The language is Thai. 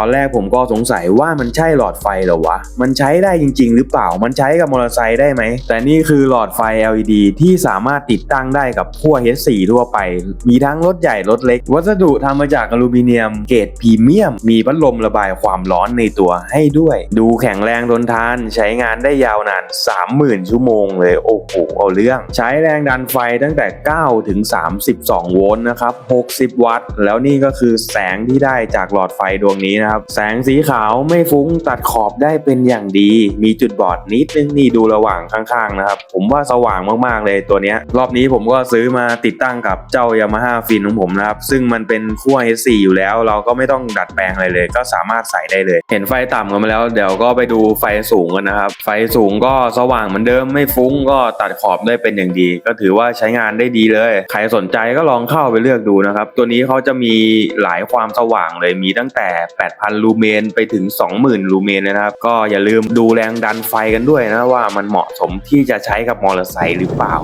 อนแรกผมก็สงสัยว่ามันใช่หลอดไฟเหรอวะ มันใช้ได้จริง ๆ หรือเปล่า มันใช้กับมอเตอร์ไซค์ได้ไหม แต่นี่คือหลอดไฟ LED ที่สามารถติดตั้งได้กับพวก H4 ทั่วไป มีทั้งรถใหญ่รถเล็ก วัสดุทำมาจากอลูมิเนียมเกรดพรีเมียม มีพัดลมระบายความร้อนในตัวให้ด้วย ดูแข็งแรงทนทานใช้งานได้ยาวนาน 30,000 ชั่วโมงเลย โอ้โห เอาเรื่อง ใช้แรงดันไฟตั้งแต่ 9 ถึง 32 โวลต์นะครับ 60 วัตต์ แล้วนี่ก็คือแสงที่ได้จากหลอดไฟดวงนี้นะครับแสงสีขาวไม่ฟุ้งตัดขอบได้เป็นอย่างดี มีจุดบอดนิดนึงนี่ดูระหว่างข้างๆนะครับผมว่าสว่างมากๆเลยตัวเนี้ยรอบนี้ผมก็ซื้อมาติดตั้งกับเจ้า Yamaha Fin ของผมนะครับซึ่งมันเป็นขั้ว H4 อยู่แล้ว เราก็ไม่ต้องดัดแปลงอะไรเลย ก็สามารถใส่ได้เลย เห็นไฟต่ำกันมาแล้ว เดี๋ยวก็ไปดูไฟสูงกันนะครับไฟสูงก็สว่างเหมือนเดิมไม่ฟุ้งก็ตัดขอบได้เป็นอย่างดี ก็ถือว่าใช้งานได้ดีเลย ใครสนใจก็ลองเข้าไปเลือกดูนะครับตัวนี้เขาจะมีหลายความสว่างเลยมีตั้งแต่8,000 ลูเมนไปถึง 20,000 ลูเมนนะครับ ก็อย่าลืมดูแรงดันไฟกันด้วยนะว่ามันเหมาะสมที่จะใช้กับมอเตอร์ไซค์หรือเปล่า